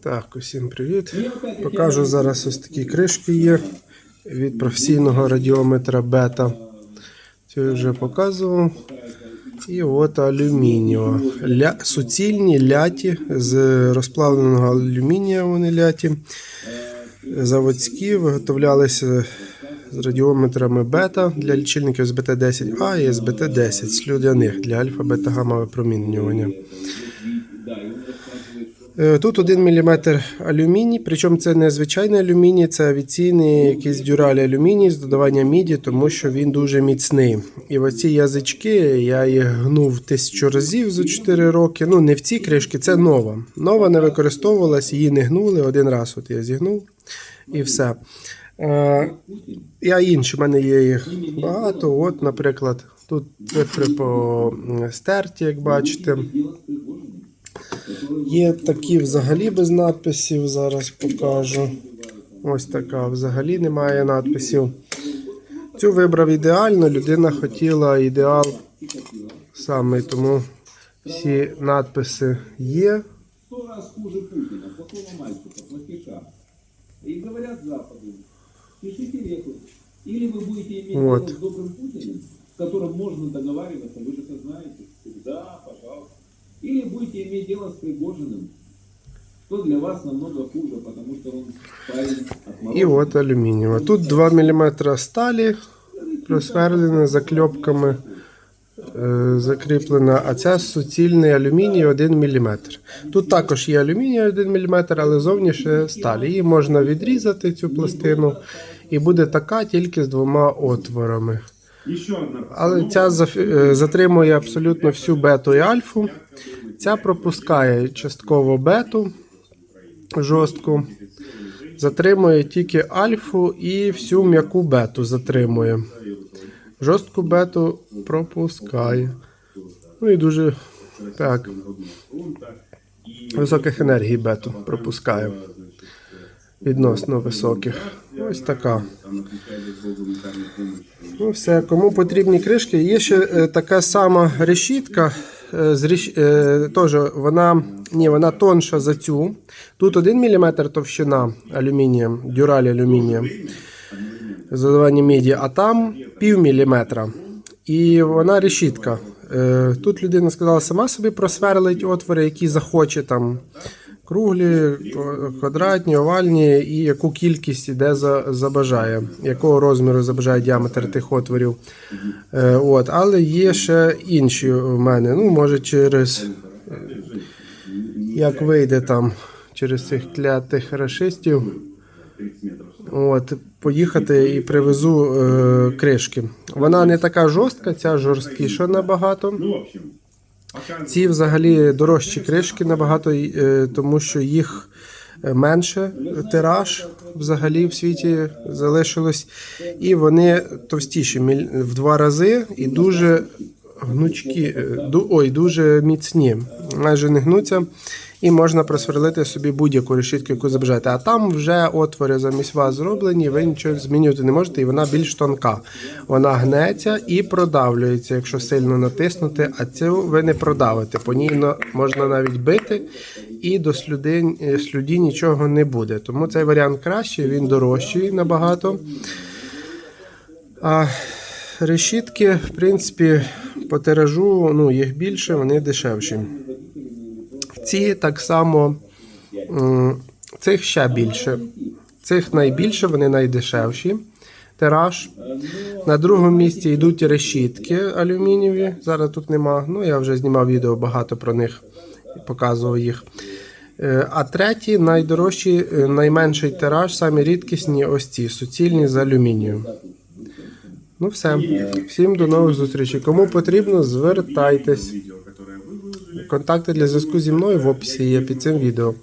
Так, усім привіт. Покажу зараз ось такі кришки є від професійного радіометра бета. Я вже показував. І от алюмінієва. Ля... Суцільні ляті з розплавленого алюмінія вони ляті. Заводські виготовлялися з радіометрами бета для лічильників з БТ-10А і з БТ-10 слюдяних для альфа-бета-гамма випромінювання. Е, Тут 1 мм алюміній, причому це не звичайний алюміній, це авіційний якийсь дюраль алюміній з додаванням міді, тому що він дуже міцний. І оці язички я їх гнув тисячу разів за 4 роки. Ну, не в ці кришки, це нова. Нова не використовувалась, її не гнули один раз. От я зігнув і все. Е, я інші, в мене є їх багато. От, наприклад, тут цифри по стерті, як бачите. Є такі взагалі без надписів, зараз покажу. Ось така взагалі немає надписів. Цю вибрав ідеально, людина хотіла ідеал саме, тому всі надписи є. сто раз хуже Путина, плохого мальчика, плохиша. И говорят Западу, пишите рекорд. Или вы будете иметь Вот. дело с добрым Путиным, с которым можно договариваться, вы же это знаете. Да, пожалуйста. Или будете иметь дело с Пригожиным, что для вас намного хуже, потому что он парень І отмороженный. от алюмінієва. Тут 2 мм сталі просверлена закльопками. е, Закріплена, а це суцільний алюміній 1 мм. Тут також є алюміній 1 мм, але зовні ще сталь. Її можна відрізати цю пластину, і буде така тільки з двома отворами. Але ця е, затримує абсолютно всю бету і альфу. Ця пропускає частково бету жорстку. Затримує тільки альфу і всю м'яку бету затримує. Жорстку бету пропускає. Ну і дуже так. Високих енергій бету пропускає. Відносно високих. Ось така. Ну, все, кому потрібні кришки. Є ще е, така сама решітка. Е, з реш... е, теж вона, ні, вона тонша за цю. Тут 1 мм товщина алюмінієм, дюраль алюмінієм з додаванням міді, а там пів міліметра. І вона решітка. Тут людина сказала сама собі просверлить отвори, які захоче там. Круглі, квадратні, овальні і яку кількість іде за, забажає, якого розміру забажає діаметр тих отворів. Е, от, але є ще інші в мене. Ну, може, через як вийде там через цих клятих рашистів. От, поїхати і привезу е, кришки. Вона не така жорстка, ця жорсткіша набагато. Ці взагалі дорожчі кришки набагато, е, тому що їх е, менше. Тираж взагалі в світі залишилось, і вони товстіші в два рази і дуже гнучкі, е, ой, дуже міцні, майже не гнуться. І можна просверлити собі будь-яку решітку, яку забажаєте. А там вже отвори замість вас зроблені, ви нічого змінювати не можете, і вона більш тонка. Вона гнеться і продавлюється, якщо сильно натиснути, а цю ви не продавите. По ній можна навіть бити, і до слюді нічого не буде. Тому цей варіант кращий, він дорожчий набагато. А решітки, в принципі, по тиражу ну, їх більше, вони дешевші. Ці так само, цих ще більше. Цих найбільше, вони найдешевші. Тираж. На другому місці йдуть решітки алюмінієві. Зараз тут нема. Ну, я вже знімав відео багато про них і показував їх. Е, А треті найдорожчі, е, найменший тираж, самі рідкісні ось ці суцільні з алюмінію. Ну все. Всім до нових зустрічей. Кому потрібно, звертайтесь. Контакти для зв'язку зі мною в описі є під цим відео.